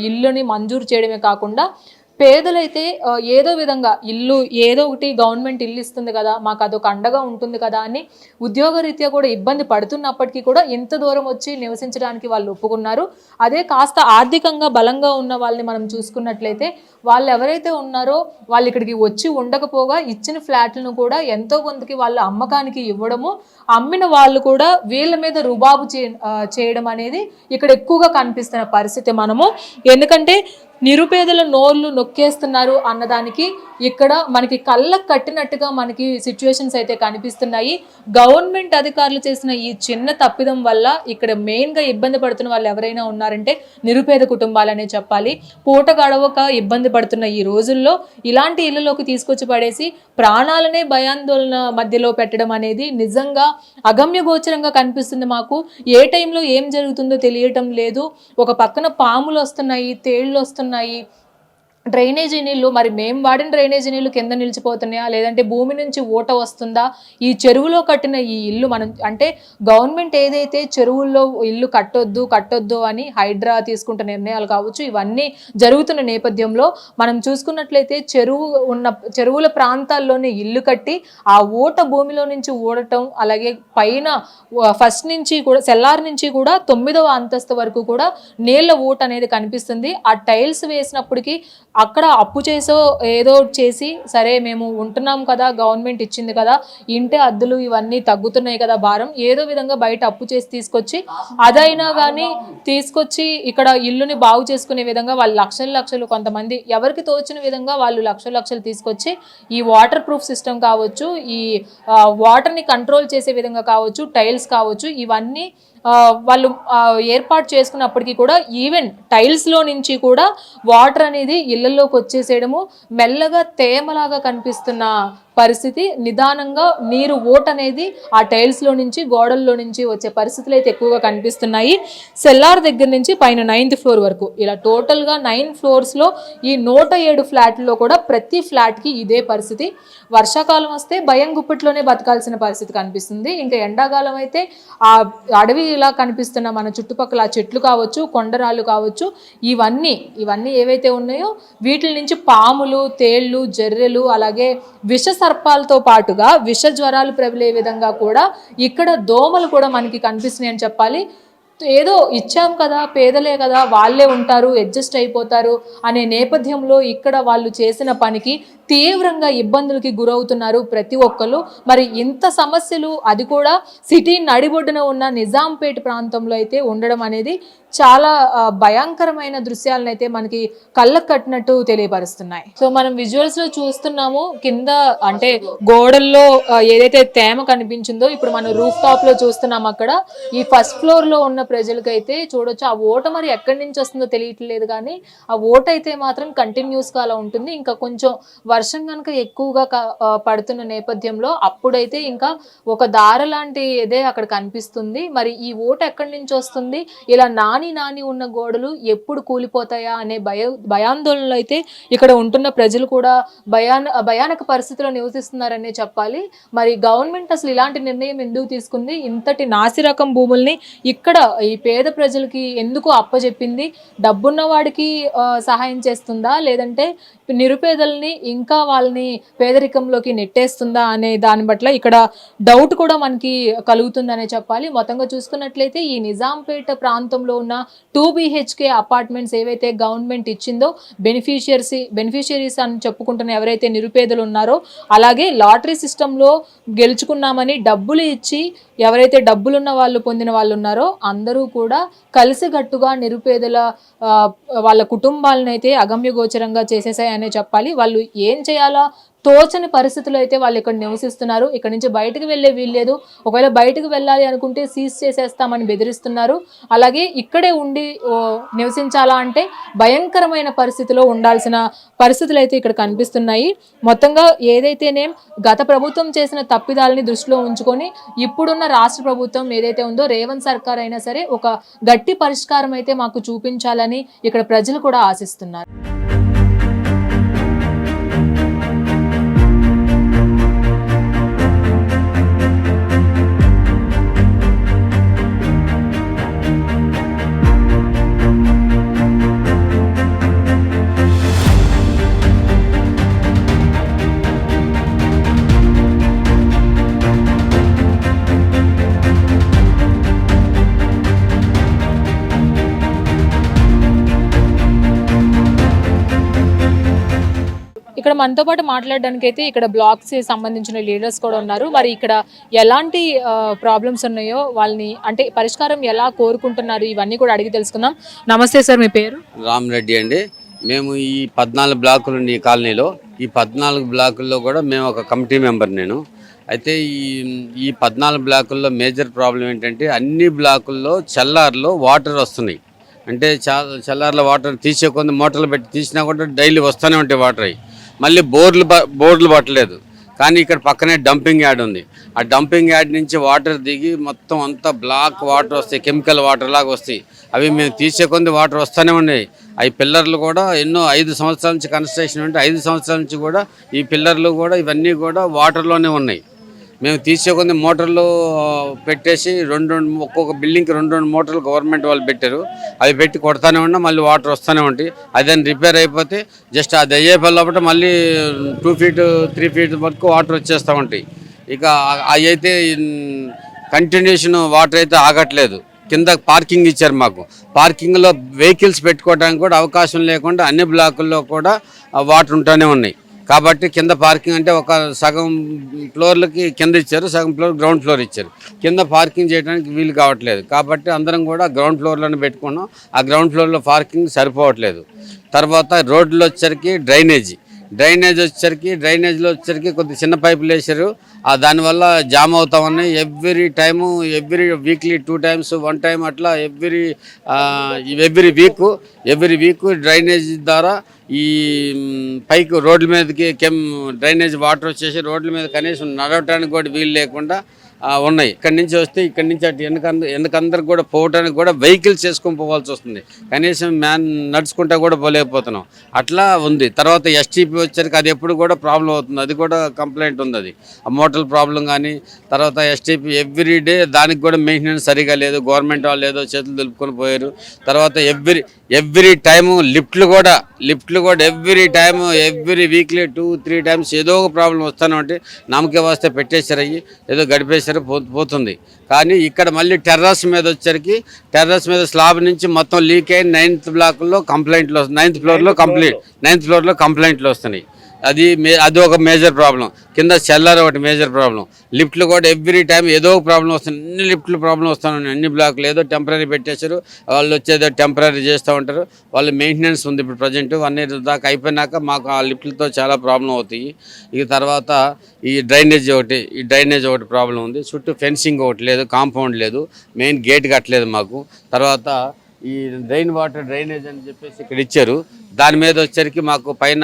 ఇల్లుని మంజూరు చేయడమే కాకుండా పేదలైతే ఏదో విధంగా ఇల్లు ఏదో ఒకటి గవర్నమెంట్ ఇల్లు ఇస్తుంది కదా మాకు అదొక అండగా ఉంటుంది కదా అని ఉద్యోగరీత్యా కూడా ఇబ్బంది పడుతున్నప్పటికీ కూడా ఇంత దూరం వచ్చి నివసించడానికి వాళ్ళు ఒప్పుకున్నారు. అదే కాస్త ఆర్థికంగా బలంగా ఉన్న వాళ్ళని మనం చూసుకున్నట్లయితే వాళ్ళు ఎవరైతే ఉన్నారో వాళ్ళు ఇక్కడికి వచ్చి ఉండకపోగా ఇచ్చిన ఫ్లాట్లను కూడా ఎంతో కొంతకి వాళ్ళ అమ్మకానికి ఇవ్వడము అమ్మిన వాళ్ళు కూడా వీళ్ళ మీద రుబాబు చేయడం అనేది ఇక్కడ ఎక్కువగా కనిపిస్తున్న పరిస్థితి మనము. ఎందుకంటే నిరుపేదల నోర్లు నొక్కేస్తున్నారు అన్నదానికి ఇక్కడ మనకి కళ్ళకు కట్టినట్టుగా మనకి సిచ్యువేషన్స్ అయితే కనిపిస్తున్నాయి. గవర్నమెంట్ అధికారులు చేసిన ఈ చిన్న తప్పిదం వల్ల ఇక్కడ మెయిన్గా ఇబ్బంది పడుతున్న వాళ్ళు ఎవరైనా ఉన్నారంటే నిరుపేద కుటుంబాలనే చెప్పాలి. పూట గడవక ఇబ్బంది పడుతున్న ఈ రోజుల్లో ఇలాంటి ఇళ్ళలోకి తీసుకొచ్చి పడేసి ప్రాణాలనే భయాందోళన మధ్యలో పెట్టడం అనేది నిజంగా అగమ్య గోచరంగా కనిపిస్తుంది మాకు. ఏ టైంలో ఏం జరుగుతుందో తెలియటం లేదు. ఒక పక్కన పాములు వస్తున్నాయి తేళ్ళు వస్తున్నాయి. Barcelona e డ్రైనేజీ నీళ్ళు మరి మేము వాడిన డ్రైనేజీ నీళ్ళు కింద నిలిచిపోతున్నాయా? లేదంటే భూమి నుంచి ఊట వస్తుందా? ఈ చెరువులో కట్టిన ఈ ఇల్లు మనం అంటే గవర్నమెంట్ ఏదైతే చెరువుల్లో ఇల్లు కట్టొద్దు కట్టొద్దు అని హైడ్రా తీసుకుంటున్న నిర్ణయాలు కావచ్చు ఇవన్నీ జరుగుతున్న నేపథ్యంలో మనం చూసుకున్నట్లయితే చెరువు ఉన్న చెరువుల ప్రాంతాల్లోనే ఇల్లు కట్టి ఆ ఊట భూమిలో నుంచి ఊడటం అలాగే పైన ఫస్ట్ నుంచి కూడా సెల్లార్ నుంచి కూడా తొమ్మిదవ అంతస్తు వరకు కూడా నీళ్ళ ఊట అనేది కనిపిస్తుంది. ఆ టైల్స్ వేసినప్పటికీ అక్కడ అప్పు చేసో ఏదో చేసి సరే మేము ఉంటున్నాం కదా గవర్నమెంట్ ఇచ్చింది కదా ఇంటి అద్దులు ఇవన్నీ తగ్గుతున్నాయి కదా భారం ఏదో విధంగా బయట అప్పు చేసి తీసుకొచ్చి అదైనా కానీ తీసుకొచ్చి ఇక్కడ ఇల్లుని బాగు చేసుకునే విధంగా వాళ్ళు లక్షలు లక్షలు కొంతమంది ఎవరికి తోచిన విధంగా వాళ్ళు లక్షలు లక్షలు తీసుకొచ్చి ఈ వాటర్ ప్రూఫ్ సిస్టమ్ కావచ్చు ఈ వాటర్ని కంట్రోల్ చేసే విధంగా కావచ్చు టైల్స్ కావచ్చు ఇవన్నీ వాళ్ళు ఏర్పాటు చేసుకున్నప్పటికీ కూడా ఈవెన్ టైల్స్లో నుంచి కూడా వాటర్ అనేది ఇళ్ళలోకి వచ్చేసేయడము మెల్లగా తేమలాగా కనిపిస్తున్న పరిస్థితి నిదానంగా నీరు ఓట్ అనేది ఆ టైల్స్లో నుంచి గోడల్లో నుంచి వచ్చే పరిస్థితులు అయితే ఎక్కువగా కనిపిస్తున్నాయి. సెల్లార్ దగ్గర నుంచి పైన నైన్త్ ఫ్లోర్ వరకు. ఇలా టోటల్గా నైన్ ఫ్లోర్స్లో ఈ నూట ఏడు ఫ్లాట్లో కూడా ప్రతి ఫ్లాట్కి ఇదే పరిస్థితి. వర్షాకాలం వస్తే భయం గుప్పట్లోనే బతకాల్సిన పరిస్థితి కనిపిస్తుంది. ఇంకా ఎండాకాలం అయితే ఆ అడవి ఇలా కనిపిస్తున్న మన చుట్టుపక్కల చెట్లు కావచ్చు కొండరాళ్ళు కావచ్చు ఇవన్నీ ఇవన్నీ ఏవైతే ఉన్నాయో వీటి నుంచి పాములు తేళ్ళు జర్రెలు అలాగే విష సర్పాలతో పాటుగా విష జ్వరాలు ప్రబలే విధంగా కూడా ఇక్కడ దోమలు కూడా మనకి కనిపిస్తున్నాయి అని చెప్పాలి. ఏదో ఇచ్చాం కదా పేదలే కదా వాళ్ళే ఉంటారు అడ్జస్ట్ అయిపోతారు అనే నేపథ్యంలో ఇక్కడ వాళ్ళు చేసిన పనికి తీవ్రంగా ఇబ్బందులకి గురవుతున్నారు ప్రతి ఒక్కరు మరి ఇంత సమస్యలు అది కూడా సిటీ నడిబొడ్డున ఉన్న నిజాంపేట ప్రాంతంలో అయితే ఉండడం అనేది చాలా భయంకరమైన దృశ్యాలను అయితే మనకి కళ్ళకు కట్టినట్టు తెలియపరుస్తున్నాయి. సో మనం విజువల్స్లో చూస్తున్నాము కింద అంటే గోడల్లో ఏదైతే తేమ కనిపించిందో ఇప్పుడు మనం రూఫ్ టాప్లో చూస్తున్నాం అక్కడ ఈ ఫస్ట్ ఫ్లోర్లో ఉన్న ప్రజలకైతే చూడొచ్చు ఆ ఓట మరి ఎక్కడి నుంచి వస్తుందో తెలియట్లేదు కానీ ఆ ఓట అయితే మాత్రం కంటిన్యూస్గా అలా ఉంటుంది. ఇంకా కొంచెం వర్షం కనుక ఎక్కువగా పడుతున్న నేపథ్యంలో అప్పుడైతే ఇంకా ఒక దార లాంటి ఇదే అక్కడ కనిపిస్తుంది. మరి ఈ ఓట ఎక్కడి నుంచి వస్తుంది? ఇలా నాని నాని ఉన్న గోడలు ఎప్పుడు కూలిపోతాయా అనే భయ భయాందోళనలు అయితే ఇక్కడ ఉంటున్న ప్రజలు కూడా భయాన భయానక పరిస్థితిలో నివసిస్తున్నారనే చెప్పాలి. మరి గవర్నమెంట్ అసలు ఇలాంటి నిర్ణయం ఎందుకు తీసుకుంది? ఇంతటి నాసిరకం భూముల్ని ఇక్కడ ఈ పేద ప్రజలకి ఎందుకు అప్పచెప్పింది డబ్బున్న వాడికి సహాయం చేస్తుందా? లేదంటే నిరుపేదల్ని ఇంకా వాళ్ళని పేదరికంలోకి నెట్టేస్తుందా అనే దాని పట్ల ఇక్కడ డౌట్ కూడా మనకి కలుగుతుందనే చెప్పాలి. మొత్తంగా చూసుకున్నట్లయితే ఈ నిజాంపేట ప్రాంతంలో ఉన్న టూ బిహెచ్కే అపార్ట్మెంట్స్ ఏవైతే గవర్నమెంట్ ఇచ్చిందో బెనిఫిషియర్స్ బెనిఫిషియరీస్ అని చెప్పుకుంటున్న ఎవరైతే నిరుపేదలు ఉన్నారో అలాగే లాటరీ సిస్టంలో గెలుచుకున్నామని డబ్బులు ఇచ్చి ఎవరైతే డబ్బులున్న వాళ్ళు పొందిన వాళ్ళు ఉన్నారో అందరూ కూడా కలిసికట్టుగా నిరుపేదల వాళ్ళ కుటుంబాలను అయితే అగమ్యగోచరంగా చేసేసాయనే చెప్పాలి. వాళ్ళు ఏం చేయాలా? తోచని పరిస్థితుల్లో అయితే వాళ్ళు ఇక్కడ నివసిస్తున్నారు. ఇక్కడ నుంచి బయటకు వెళ్ళే వీల్లేదు ఒకవేళ బయటకు వెళ్ళాలి అనుకుంటే సీజ్ చేసేస్తామని బెదిరిస్తున్నారు. అలాగే ఇక్కడే ఉండి నివసించాలా అంటే భయంకరమైన పరిస్థితిలో ఉండాల్సిన పరిస్థితులు అయితే ఇక్కడ కనిపిస్తున్నాయి. మొత్తంగా ఏదైతేనే గత ప్రభుత్వం చేసిన తప్పిదాలని దృష్టిలో ఉంచుకొని ఇప్పుడున్న రాష్ట్ర ప్రభుత్వం ఏదైతే ఉందో రేవంత్ సర్కార్ అయినా సరే ఒక గట్టి పరిష్కారం అయితే మాకు చూపించాలని ఇక్కడ ప్రజలు కూడా ఆశిస్తున్నారు. మనతో పాటు మాట్లాడడానికి అయితే ఇక్కడ బ్లాక్స్ సంబంధించిన లీడర్స్ కూడా ఉన్నారు. మరి ఇక్కడ ఎలాంటి ప్రాబ్లమ్స్ ఉన్నాయో వాళ్ళని అంటే పరిష్కారం ఎలా కోరుకుంటున్నారు ఇవన్నీ కూడా అడిగి తెలుసుకుందాం. నమస్తే సార్ మీ పేరు? రామ్ రెడ్డి అండి. మేము ఈ పద్నాలుగు బ్లాకులు ఈ కాలనీలో ఈ పద్నాలుగు బ్లాకుల్లో కూడా మేము ఒక కమిటీ మెంబర్ నేను. అయితే ఈ ఈ పద్నాలుగు బ్లాకుల్లో మేజర్ ప్రాబ్లం ఏంటంటే అన్ని బ్లాకుల్లో చల్లార్లో వాటర్ వస్తున్నాయి. అంటే చాలా చల్లార్లో వాటర్ తీసే కొంత మోటార్లు పెట్టి తీసినా కూడా డైలీ వస్తూనే ఉంటాయి వాటర్ అవి మళ్ళీ బోర్లు బోర్లు పట్టలేదు. కానీ ఇక్కడ పక్కనే డంపింగ్ యార్డ్ ఉంది. ఆ డంపింగ్ యార్డ్ నుంచి వాటర్ దిగి మొత్తం అంతా బ్లాక్ వాటర్ వస్తాయి కెమికల్ వాటర్ లాగా వస్తాయి. అవి మేము తీసే కొంది వాటర్ వస్తూనే ఉన్నాయి. అవి పిల్లర్లు కూడా ఎన్నో ఐదు సంవత్సరాల నుంచి కన్స్ట్రక్షన్ ఉంటే ఐదు సంవత్సరాల నుంచి కూడా ఈ పిల్లర్లు కూడా ఇవన్నీ కూడా వాటర్లోనే ఉన్నాయి. మేము తీసే కొన్ని మోటార్లు పెట్టేసి రెండు రెండు ఒక్కొక్క బిల్డింగ్కి రెండు రెండు మోటార్లు గవర్నమెంట్ వాళ్ళు పెట్టారు. అవి పెట్టి కొడతానే ఉన్నా మళ్ళీ వాటర్ వస్తూనే ఉంటాయి. అదని రిపేర్ అయిపోతే జస్ట్ అది అయ్యే లోపల మళ్ళీ టూ ఫీట్ త్రీ ఫీట్ వరకు వాటర్ వచ్చేస్తూ ఉంటాయి. ఇక అవి అయితే కంటిన్యూషన్ వాటర్ అయితే ఆగట్లేదు. కింద పార్కింగ్ ఇచ్చారు మాకు. పార్కింగ్లో వెహికల్స్ పెట్టుకోవడానికి కూడా అవకాశం లేకుండా అన్ని బ్లాకుల్లో కూడా వాటర్ ఉంటూనే ఉన్నాయి. కాబట్టి కింద పార్కింగ్ అంటే ఒక సగం ఫ్లోర్లకి కింద ఇచ్చారు సగం ఫ్లోర్ గ్రౌండ్ ఫ్లోర్ ఇచ్చారు. కింద పార్కింగ్ చేయడానికి వీలు కావట్లేదు. కాబట్టి అందరం కూడా గ్రౌండ్ ఫ్లోర్లోనే పెట్టుకున్నాం. ఆ గ్రౌండ్ ఫ్లోర్లో పార్కింగ్ సరిపోవట్లేదు. తర్వాత రోడ్లు వచ్చరికి డ్రైనేజీ. డ్రైనేజ్ వచ్చేసరికి డ్రైనేజ్లో వచ్చేసరికి కొద్ది చిన్న పైపులు వేసారు ఆ దానివల్ల జామ్ అవుతామని ఉన్నాయి. Every time every weekly two times one time అట్లా every every week every week drainage ద్వారా ఈ పైకి రోడ్ల మీదకి కెమ్ డ్రైనేజ్ వాటర్ వచ్చేసి రోడ్ల మీద కనీసం నడవటానికి కూడా వీలు లేకుండా ఉన్నాయి. ఇక్కడి నుంచి వస్తే ఇక్కడి నుంచి అటు వెనకంద వెనకందరికి కూడా పోవడానికి కూడా వెహికల్స్ చేసుకొని పోవాల్సి వస్తుంది. కనీసం మ్యాన్ నడుచుకుంటా కూడా పోలేకపోతున్నాం. అట్లా ఉంది. తర్వాత ఎస్టీపీ వచ్చరికి అది ఎప్పుడు కూడా ప్రాబ్లం అవుతుంది. అది కూడా కంప్లైంట్ ఉంది అది. ఆ ప్రాబ్లం కానీ తర్వాత ఎస్టీపీ ఎవ్రీ డే దానికి కూడా మెయింటెనెన్స్ సరిగా లేదు. గవర్నమెంట్ వాళ్ళు ఏదో చేతులు దులుపుకొని పోయారు. తర్వాత ఎవ్రీ ఎవ్రీ టైము లిఫ్ట్లు కూడా లిఫ్ట్లు కూడా every time every weekly two three times ఏదో ఒక ప్రాబ్లం వస్తానంటే నమ్మకే వస్తే పెట్టేశారు అయ్యి ఏదో గడిపేసి పో పోతుంది. కానీ ఇక్కడ మళ్ళీ టెర్రస్ మీద వచ్చరికి టెర్రస్ మీద స్లాబ్ నుంచి మొత్తం లీక్ అయి నైన్త్ బ్లాక్లో కంప్లైంట్లు వస్తున్నాయి నైన్త్ ఫ్లోర్లో కంప్లైంట్ నైన్త్ ఫ్లోర్లో కంప్లైంట్లు వస్తున్నాయి. అది మే అది ఒక మేజర్ ప్రాబ్లం కింద సెల్లర్ ఒకటి మేజర్ ప్రాబ్లం లిఫ్ట్లు కూడా ఎవ్రీ టైం ఏదో ఒక ప్రాబ్లం వస్తుంది అన్ని లిఫ్ట్లు ప్రాబ్లం వస్తున్నాయి. అన్ని బ్లాక్లు ఏదో టెంపరీ పెట్టేశారు. వాళ్ళు వచ్చేదో టెంపరీ చేస్తూ ఉంటారు. వాళ్ళ మెయింటెనెన్స్ ఉంది ఇప్పుడు ప్రజెంట్ వన్ ఇయర్ దాకా అయిపోయినాక మాకు ఆ లిఫ్ట్లతో చాలా ప్రాబ్లం అవుతాయి. ఇక తర్వాత ఈ డ్రైనేజ్ ఒకటి ఈ డ్రైనేజ్ ఒకటి ప్రాబ్లం ఉంది. చుట్టూ ఫెన్సింగ్ ఒకటి లేదు కాంపౌండ్ లేదు. మెయిన్ గేట్ కట్టలేదు మాకు. తర్వాత ఈ డ్రైన్ వాటర్ డ్రైనేజ్ అని చెప్పేసి ఇక్కడ ఇచ్చారు. దాని మీద వచ్చరికి మాకు పైన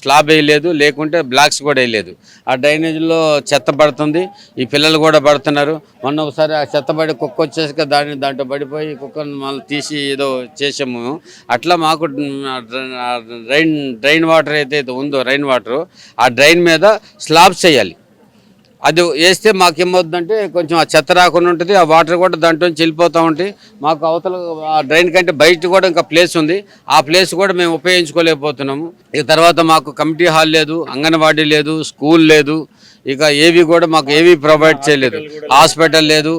స్లాబ్ వేయలేదు లేకుంటే బ్లాక్స్ కూడా వేయలేదు. ఆ డ్రైనేజ్లో చెత్త పడుతుంది ఈ పిల్లలు కూడా పడుతున్నారు. మొన్న ఒకసారి ఆ చెత్త పడి కుక్క వచ్చేసి దాన్ని దాంట్లో పడిపోయి కుక్కను మళ్ళీ తీసి ఏదో చేసాము అట్లా మాకు డ్రైన్ డ్రైన్ వాటర్ ఏదైతే ఉందో రైన్ వాటర్ ఆ డ్రైన్ మీద స్లాబ్స్ వేయాలి. అది వేస్తే మాకేమవుతుందంటే కొంచెం ఆ చెత్త రాకుండా ఉంటుంది ఆ వాటర్ కూడా దాంట్లో నుంచి వెళ్ళిపోతూ ఉంటాయి మాకు అవతల ఆ డ్రైన్ కంటే బయట కూడా ఇంకా ప్లేస్ ఉంది. ఆ ప్లేస్ కూడా మేము ఉపయోగించుకోలేకపోతున్నాము. ఇక తర్వాత మాకు కమిటీ హాల్ లేదు అంగన్వాడీ లేదు స్కూల్ లేదు. ఇక ఏవి కూడా మాకు ఏవి ప్రొవైడ్ చేయలేదు. హాస్పిటల్ లేదు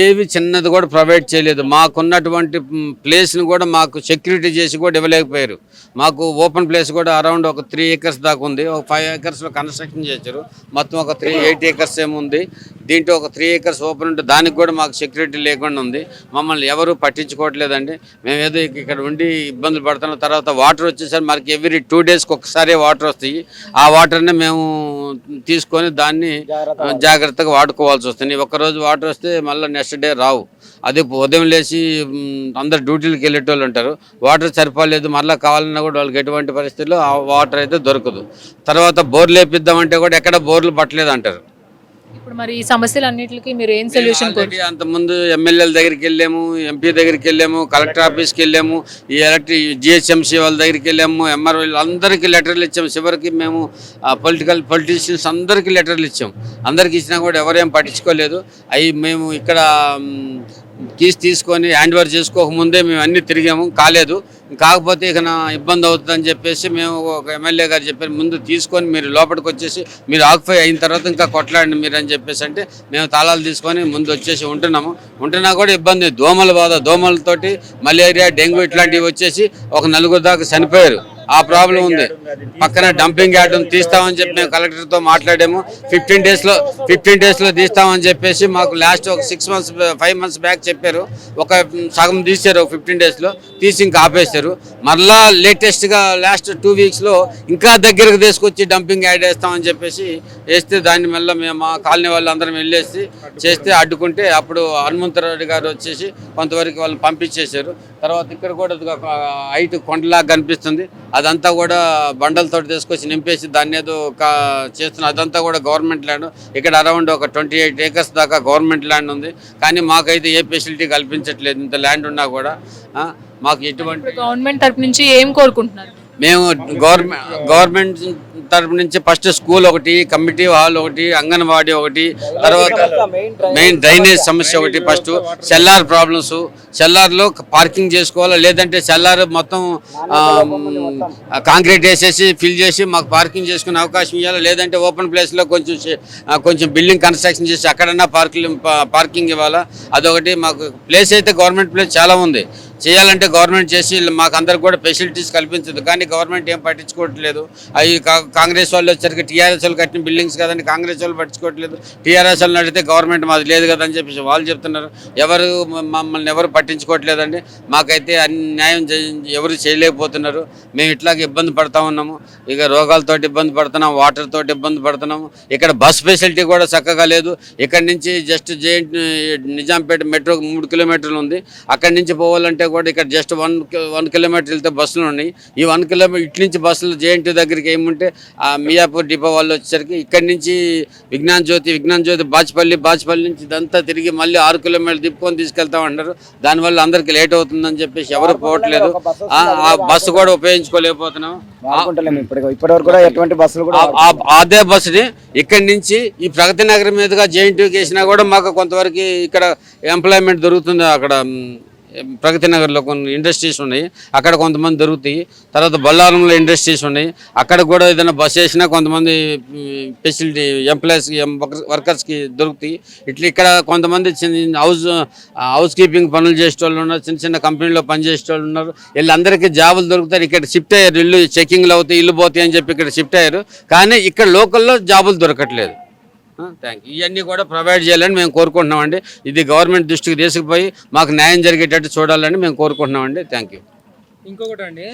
ఏవి చిన్నది కూడా ప్రొవైడ్ చేయలేదు. మాకున్నటువంటి ప్లేస్ని కూడా మాకు సెక్యూరిటీ చేసి కూడా ఇవ్వలేకపోయారు. మాకు ఓపెన్ ప్లేస్ కూడా అరౌండ్ ఒక త్రీ ఏకర్స్ దాకా ఉంది. ఒక ఫైవ్ ఏకర్స్లో కన్స్ట్రక్షన్ చేశారు. మొత్తం ఒక త్రీ ఎయిట్ ఏకర్స్ ఏముంది దీంట్లో ఒక త్రీ ఏకర్స్ ఓపెన్ ఉంటే దానికి కూడా మాకు సెక్యూరిటీ లేకుండా ఉంది. మమ్మల్ని ఎవరు పట్టించుకోవట్లేదండి. మేము ఏదో ఇక్కడ ఉండి ఇబ్బందులు పడుతున్నాం. తర్వాత వాటర్ వచ్చేసరికి మనకి ఎవ్రీ టూ డేస్కి ఒకసారి వాటర్ వస్తాయి. ఆ వాటర్ని మేము తీసుకొని దాన్ని జాగ్రత్తగా వాడుకోవాల్సి వస్తుంది. ఒక్కరోజు వాటర్ వస్తే మళ్ళీ నెక్స్ట్ డే రావు. అదే ఉదయం లేచి అందరు డ్యూటీలకు వెళ్ళేటోళ్ళు ఉంటారు. వాటర్ సరిపోలేదు మళ్ళీ కావాలన్నా కూడా వాళ్ళకి ఎటువంటి పరిస్థితుల్లో ఆ వాటర్ అయితే దొరకదు. తర్వాత బోర్లు వేపిద్దామంటే కూడా ఎక్కడ బోర్లు పట్టలేదు అంటారు ఇప్పుడు మరి ఈ సమస్యలన్నిటికీ మీరు ఏం సొల్యూషన్ ఆల్రెడీ అంతకుముందు ఎమ్మెల్యేల దగ్గరికి వెళ్ళాము ఎంపీ దగ్గరికి వెళ్ళాము కలెక్టర్ ఆఫీస్కి వెళ్ళాము ఈ ఎలక్ట్రిక్ జిహెచ్ఎంసీ వాళ్ళ దగ్గరికి వెళ్ళాము ఎంఆర్ఓ అందరికీ లెటర్లు ఇచ్చాము. చివరికి మేము పొలిటికల్ పొలిటీషియన్స్ అందరికీ లెటర్లు ఇచ్చాము. అందరికి ఇచ్చినా కూడా ఎవరేం పట్టించుకోలేదు. అవి మేము ఇక్కడ మ్, కీస్ తీసుకొని హ్యాండ్ ఓవర్ చేసుకోకముందే మేము అన్ని తిరిగాము. కాలేదు. కాకపోతే ఇక నా ఇబ్బంది అవుతుందని చెప్పేసి మేము ఒక ఎమ్మెల్యే గారు చెప్పారు ముందు తీసుకొని మీరు లోపలికి వచ్చేసి మీరు ఆక్యుపై అయిన తర్వాత ఇంకా కొట్లాడండి మీరు అని చెప్పేసి అంటే మేము తాళాలు తీసుకొని ముందు వచ్చేసి ఉంటున్నాము. ఉంటున్నా కూడా ఇబ్బంది దోమల బాధ దోమలతోటి మలేరియా డెంగ్యూ ఇట్లాంటివి వచ్చేసి ఒక నలుగురు దాకా చనిపోయారు. ఆ ప్రాబ్లం ఉంది. పక్కన డంపింగ్ యార్డ్ ఉంది, తీస్తామని చెప్పి మేము కలెక్టర్తో మాట్లాడాము. ఫిఫ్టీన్ డేస్లో ఫిఫ్టీన్ డేస్లో తీస్తామని చెప్పేసి మాకు లాస్ట్ ఒక six months five months back చెప్పారు. ఒక సగం తీశారు ఒక ఫిఫ్టీన్ డేస్లో తీసి ఇంకా ఆపేశారు. మరలా లేటెస్ట్గా లాస్ట్ టూ వీక్స్లో ఇంకా దగ్గరకు తీసుకొచ్చి డంపింగ్ యాడ్ వేస్తామని చెప్పేసి వేస్తే దాన్ని మళ్ళీ మేము మా కాలనీ వాళ్ళు అందరం వెళ్ళేసి చేస్తే అడ్డుకుంటే అప్పుడు హనుమంతరావు గారు వచ్చేసి కొంతవరకు వాళ్ళు పంపించేశారు. తర్వాత ఇక్కడ కూడా హైట్ కొండలాగా కనిపిస్తుంది. అదంతా కూడా బండలతో తీసుకొచ్చి నింపేసి దాన్ని ఏదో చేస్తున్న అదంతా కూడా గవర్నమెంట్ ల్యాండ్ ఇక్కడ అరౌండ్ ఒక ట్వంటీ ఎయిట్ ఏకర్స్ దాకా గవర్నమెంట్ ల్యాండ్ ఉంది. కానీ మాకైతే ఏ ఫెసిలిటీ కల్పించట్లేదు. ఇంత ల్యాండ్ ఉన్నా కూడా మాకు ఎటువంటి గవర్నమెంట్ తరపు నుంచి ఏం కోరుకుంటున్నారు? మేము గవర్నమెంట్ గవర్నమెంట్ తరపు నుంచి ఫస్ట్ స్కూల్ ఒకటి కమిటీ హాల్ ఒకటి అంగన్వాడీ ఒకటి తర్వాత మెయిన్ డ్రైనేజ్ సమస్య ఒకటి ఫస్ట్. సెల్లార్ ప్రాబ్లమ్స్ సెల్లార్లో పార్కింగ్ చేసుకోవాలా లేదంటే సెల్లార్ మొత్తం కాంక్రీట్ వేసేసి ఫిల్ చేసి మాకు పార్కింగ్ చేసుకునే అవకాశం ఇవ్వాలి లేదంటే ఓపెన్ ప్లేస్లో కొంచెం కొంచెం బిల్డింగ్ కన్స్ట్రక్షన్ చేసి అక్కడన్నా పార్కింగ్ పార్కింగ్ ఇవ్వాలా. అదొకటి మాకు ప్లేస్ అయితే గవర్నమెంట్ ప్లేస్ చాలా ఉంది. చేయాలంటే గవర్నమెంట్ చేసి మాకు అందరికి కూడా ఫెసిలిటీస్ కల్పించదు. కానీ గవర్నమెంట్ ఏం పట్టించుకోవట్లేదు. అవి కాంగ్రెస్ వాళ్ళు వచ్చరికి టీఆర్ఎస్ వాళ్ళు కట్టిన బిల్డింగ్స్ కదండి కాంగ్రెస్ వాళ్ళు పట్టించుకోవట్లేదు. టీఆర్ఎస్ వాళ్ళు అడిగితే గవర్నమెంట్ మాది లేదు కదా అని చెప్పేసి వాళ్ళు చెప్తున్నారు. ఎవరు మమ్మల్ని ఎవరు పట్టించుకోవట్లేదండి. మాకైతే అన్ని న్యాయం ఎవరు చేయలేకపోతున్నారు. మేము ఇట్లాగే ఇబ్బంది పడతా ఉన్నాము. ఇక రోగాలతో ఇబ్బంది పడుతున్నాం వాటర్ తోటి ఇబ్బంది పడుతున్నాము. ఇక్కడ బస్ ఫెసిలిటీ కూడా చక్కగా లేదు. ఇక్కడ నుంచి జస్ట్ జే నిజాంపేట మెట్రో మూడు కిలోమీటర్లు ఉంది. అక్కడి నుంచి పోవాలంటే కూడా ఇక్కడ జస్ట్ వన్ వన్ కిలోమీటర్ వెళ్తే బస్సులు ఉన్నాయి. ఈ వన్ కిలోమీటర్ ఇటు నుంచి బస్సులు జేఎన్టీ దగ్గరికి ఏముంటే ఆ మియాపూర్ డిపో వాళ్ళు వచ్చేసరికి ఇక్కడి నుంచి విజ్ఞాన్ జ్యోతి విజ్ఞాన్ జ్యోతి బాచ్పల్లి బాచ్పల్లి నుంచి ఇదంతా తిరిగి మళ్ళీ ఆరు కిలోమీటర్లు తిప్పుకొని తీసుకెళ్తామంటారు దానివల్ల అందరికి లేట్ అవుతుందని చెప్పేసి ఎవరు పోవట్లేదు. ఆ బస్సు కూడా ఉపయోగించుకోలేకపోతున్నాం. అదే బస్సుని ఇక్కడి నుంచి ఈ ప్రగతి నగరం మీదుగా జేఎన్టీకి వేసినా కూడా మాకు కొంతవరకు ఇక్కడ ఎంప్లాయ్మెంట్ దొరుకుతుంది అక్కడ ప్రగతి నగర్లో కొన్ని ఇండస్ట్రీస్ ఉన్నాయి. అక్కడ కొంతమంది దొరుకుతాయి. తర్వాత బొల్లారంలో ఇండస్ట్రీస్ ఉన్నాయి. అక్కడ కూడా ఏదైనా బస్ వేసినా కొంతమంది ఫెసిలిటీ ఎంప్లాయీస్కి వర్కర్స్కి దొరుకుతాయి. ఇట్లా ఇక్కడ కొంతమంది చిన్న హౌస్ హౌస్ కీపింగ్ పనులు చేసే వాళ్ళు ఉన్నారు. చిన్న చిన్న కంపెనీలో పనిచేసే వాళ్ళు ఉన్నారు. వీళ్ళందరికీ జాబులు దొరుకుతారు ఇక్కడ షిఫ్ట్ అయ్యారు. ఇల్లు చెక్కింగ్లు అవుతాయి. ఇల్లు పోతాయి అని చెప్పి ఇక్కడ షిఫ్ట్ అయ్యారు. కానీ ఇక్కడ లోకల్లో జాబులు దొరకట్లేదు. థ్యాంక్ యూ ఇవన్నీ కూడా ప్రొవైడ్ చేయాలని మేము కోరుకుంటున్నామండి. ఇది గవర్నమెంట్ దృష్టికి తీసుకుపోయి మాకు న్యాయం జరిగేటట్టు చూడాలని మేము కోరుకుంటున్నామండి. థ్యాంక్ యూ ఇంకొకటి అండి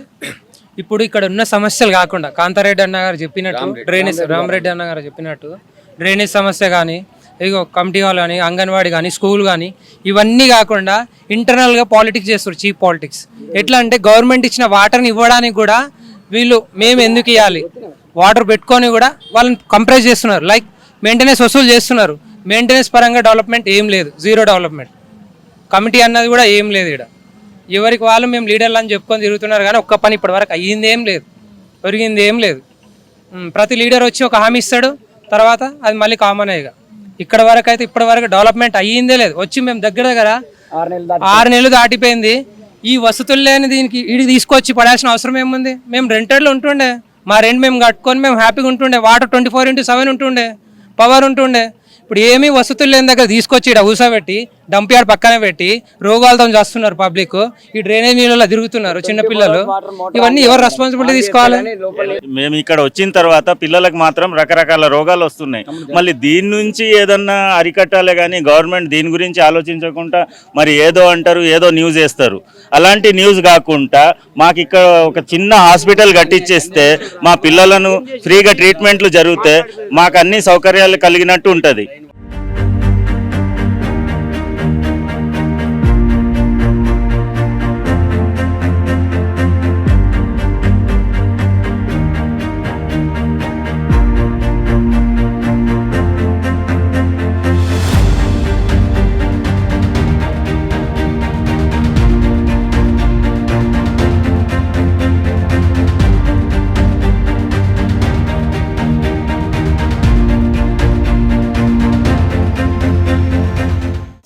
ఇప్పుడు ఇక్కడ ఉన్న సమస్యలు కాకుండా కాంతారెడ్డి అన్న గారు చెప్పినట్టు డ్రైనేజ్ రామరెడ్డి. అన్న గారు చెప్పినట్టు డ్రైనేజ్ సమస్య కానీ ఇగో కమిటీ వాళ్ళు కానీ అంగన్వాడీ కానీ స్కూల్ కానీ ఇవన్నీ కాకుండా ఇంటర్నల్గా పాలిటిక్స్ చేస్తారు చీప్ పాలిటిక్స్ ఎట్లా అంటే గవర్నమెంట్ ఇచ్చిన వాటర్ని ఇవ్వడానికి కూడా వీళ్ళు మేము ఎందుకు ఇవ్వాలి వాటర్ పెట్టుకొని కూడా వాళ్ళని కంప్రైజ్ చేస్తున్నారు. లైక్ మెయింటెనెన్స్ వసూలు చేస్తున్నారు. మెయింటెనెన్స్ పరంగా డెవలప్మెంట్ ఏం లేదు. జీరో డెవలప్మెంట్ కమిటీ అన్నది కూడా ఏం లేదు ఇక్కడ ఎవరికి వాళ్ళు మేము లీడర్లు అని చెప్పుకొని తిరుగుతున్నారు కానీ ఒక్క పని ఇప్పటివరకు అయ్యింది ఏం లేదు. ఒరిగింది ఏం లేదు. ప్రతి లీడర్ వచ్చి ఒక హామీ ఇస్తాడు. తర్వాత అది మళ్ళీ కామన్ ఇక. ఇక్కడ వరకు అయితే ఇప్పటి వరకు డెవలప్మెంట్ అయ్యిందే లేదు. వచ్చి మేము దగ్గర దగ్గర ఆరు నెలలు దాటి ఆరు నెలలు దాటిపోయింది. ఈ వసతులు లేని దీనికి ఇడి తీసుకొచ్చి పడాల్సిన అవసరం ఏముంది? మేము రెంటెడ్లో ఉంటుండే. మా రెంట్ మేము కట్టుకొని మేము హ్యాపీగా ఉంటుండే. Water twenty four into seven ఉంటుండే. పవర్ ఉంటుండే. ఇప్పుడు ఏమీ వసతులు లేని దగ్గర తీసుకొచ్చి ఇక్కడ ఊసబెట్టి డంప్ యార్డ్ పక్కన పెట్టి రోగాలతో చేస్తున్నారు పబ్లిక్ ఈ డ్రైనేజ్ నీళ్ళలో తిరుగుతున్నారు చిన్నపిల్లలు ఇవన్నీ ఎవరు రెస్పాన్సిబిలిటీ తీసుకోవాలి? మేము ఇక్కడ వచ్చిన తర్వాత పిల్లలకు మాత్రం రకరకాల రోగాలు వస్తున్నాయి. మళ్ళీ దీని నుంచి ఏదన్నా అరికట్టాలే కానీ గవర్నమెంట్ దీని గురించి ఆలోచించకుండా మరి ఏదో అంటారు ఏదో న్యూస్ వేస్తారు. అలాంటి న్యూస్ కాకుండా మాకు ఇక్కడ ఒక చిన్న హాస్పిటల్ కట్టించేస్తే మా పిల్లలను ఫ్రీగా ట్రీట్మెంట్లు జరిగితే మాకు అన్ని సౌకర్యాలు కలిగినట్టు ఉంటుంది.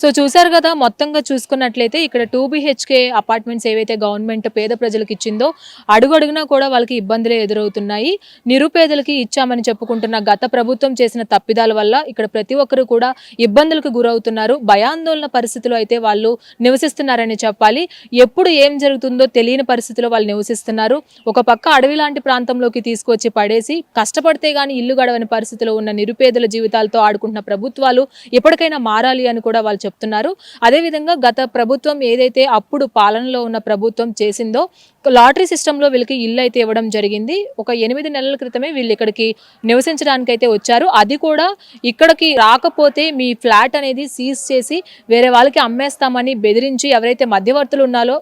సో చూసారు కదా మొత్తంగా చూసుకున్నట్లయితే ఇక్కడ టూ బిహెచ్కే అపార్ట్మెంట్స్ ఏవైతే గవర్నమెంట్ పేద ప్రజలకు ఇచ్చిందో అడుగడుగునా కూడా వాళ్ళకి ఇబ్బందులే ఎదురవుతున్నాయి. నిరుపేదలకి ఇచ్చామని చెప్పుకుంటున్న గత ప్రభుత్వం చేసిన తప్పిదాల వల్ల ఇక్కడ ప్రతి ఒక్కరు కూడా ఇబ్బందులకు గురవుతున్నారు. భయాందోళన పరిస్థితులు అయితే వాళ్ళు నివసిస్తున్నారని చెప్పాలి. ఎప్పుడు ఏం జరుగుతుందో తెలియని పరిస్థితిలో వాళ్ళు నివసిస్తున్నారు. ఒక పక్క అడవి లాంటి ప్రాంతంలోకి తీసుకొచ్చి పడేసి కష్టపడితే గాని ఇల్లు గడవని పరిస్థితిలో ఉన్న నిరుపేదల జీవితాలతో ఆడుకుంటున్న ప్రభుత్వాలు ఎప్పటికైనా మారాలి అని కూడా వాళ్ళు చెప్తున్నారు. అదేవిధంగా గత ప్రభుత్వం ఏదైతే అప్పుడు పాలనలో ఉన్న ప్రభుత్వం చేసిందో లాటరీ సిస్టంలో వీళ్ళకి ఇల్లు అయితే ఇవ్వడం జరిగింది. ఒక ఎనిమిది నెలల క్రితమే వీళ్ళు ఇక్కడికి నివసించడానికి అయితే వచ్చారు. అది కూడా ఇక్కడికి రాకపోతే మీ ఫ్లాట్ అనేది సీజ్ చేసి వేరే వాళ్ళకి అమ్మేస్తామని బెదిరించి ఎవరైతే మధ్యవర్తులు ఉన్నారో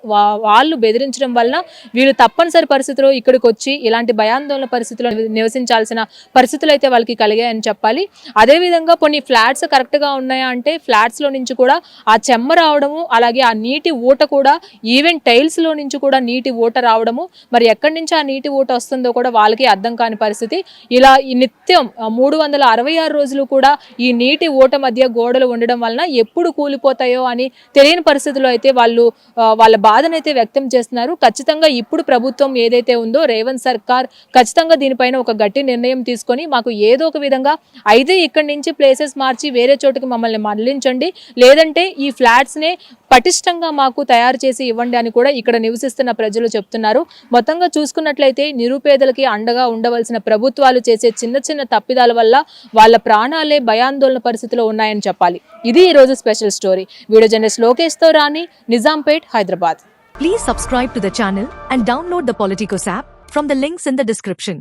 వాళ్ళు బెదిరించడం వలన వీళ్ళు తప్పనిసరి పరిస్థితిలో ఇక్కడికి వచ్చి ఇలాంటి భయాందోళన పరిస్థితిలో నివసించాల్సిన పరిస్థితులు అయితే వాళ్ళకి కలిగాయని చెప్పాలి. అదేవిధంగా కొన్ని ఫ్లాట్స్ కరెక్ట్గా ఉన్నాయా అంటే ఫ్లాట్స్లో నుంచి కూడా ఆ చెమ్మ రావడము అలాగే ఆ నీటి ఊట కూడా ఈవెన్ టైల్స్లో నుంచి కూడా నీటి ఊట రావడము. మరి ఎక్కడి నుంచి ఆ నీటి ఊట వస్తుందో కూడా వాళ్ళకి అర్థం కాని పరిస్థితి. ఇలా నిత్యం మూడు వందల అరవై ఆరు రోజులు కూడా ఈ నీటి ఊట మధ్య గోడలు ఉండడం వలన ఎప్పుడు కూలిపోతాయో అని తెలియని పరిస్థితిలో అయితే వాళ్ళు వాళ్ళ బాధను అయితే వ్యక్తం చేస్తున్నారు. ఖచ్చితంగా ఇప్పుడు ప్రభుత్వం ఏదైతే ఉందో రేవంత్ సర్కార్ ఖచ్చితంగా దీనిపైన ఒక గట్టి నిర్ణయం తీసుకొని మాకు ఏదో ఒక విధంగా అయితే ఇక్కడి నుంచి ప్లేసెస్ మార్చి వేరే చోటుకి మమ్మల్ని మళ్ళించండి లేదంటే ఈ ఫ్లాట్స్నే పటిష్టంగా మాకు తయారు చేసి ఇవ్వండి అని కూడా ఇక్కడ నివసిస్తున్న ప్రజలు చెప్తున్నారు. మొత్తంగా చూసుకున్నట్లయితే నిరుపేదలకి అండగా ఉండవలసిన ప్రభుత్వాలు చేసే చిన్న చిన్న తప్పిదాల వల్ల వాళ్ళ ప్రాణాలే భయాందోళన పరిస్థితిలో ఉన్నాయని చెప్పాలి. ఇది ఈ రోజు special story. Video journalist లోకేష్తో Rani Nizampet Hyderabad. Please subscribe to the channel and download the Politicos app from the links in the description